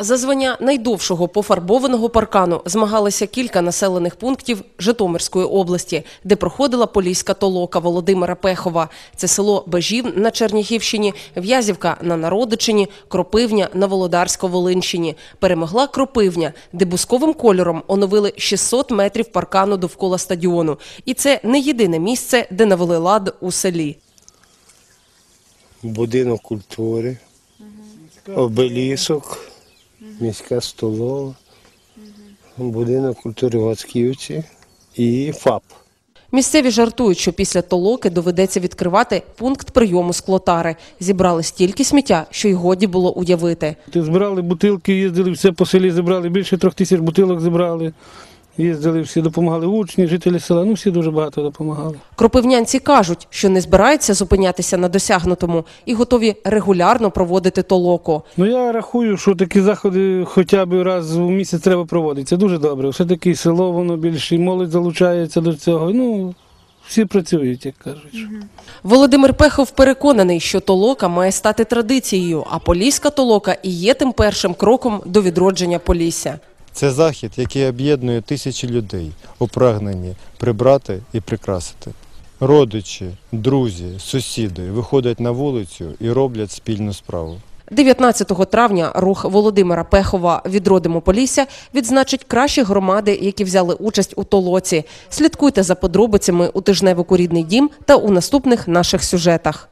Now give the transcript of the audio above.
За звання найдовшого пофарбованого паркану змагалися кілька населених пунктів Житомирської області, де проходила поліська толока Володимира Пехова. Це село Бежів на Чернігівщині, В'язівка на Народичині, Кропивня на Володарсько-Волинщині. Перемогла Кропивня, де бусковим кольором оновили 600 метрів паркану довкола стадіону. І це не єдине місце, де навели лад у селі. будинок культури, обелісок, міська столова, будинок культури в і ФАП. Місцеві жартують, що після толоки доведеться відкривати пункт прийому склотари. Зібрали стільки сміття, що й годі було уявити. Ти збирали бутилки, їздили все по селі, зібрали більше трьох тисяч бутилок зібрали. Їздили всі, допомагали учні, жителі села. Ну всі дуже багато допомагали. Кропивнянці кажуть, що не збираються зупинятися на досягнутому і готові регулярно проводити толоку. Ну я рахую, що такі заходи хоча б раз у місяць треба проводити. Це дуже добре. Все таки село воно більше, і молодь залучається до цього. Ну всі працюють, як кажуть. Володимир Пехов переконаний, що толока має стати традицією, а поліська толока і є тим першим кроком до відродження Полісся. Це захід, який об'єднує тисячі людей у прагненні прибрати і прикрасити. Родичі, друзі, сусіди виходять на вулицю і роблять спільну справу. 19 травня рух Володимира Пехова «Відродимо Полісся» відзначить кращі громади, які взяли участь у толоці. Слідкуйте за подробицями у тижневику «Рідний дім» та у наступних наших сюжетах.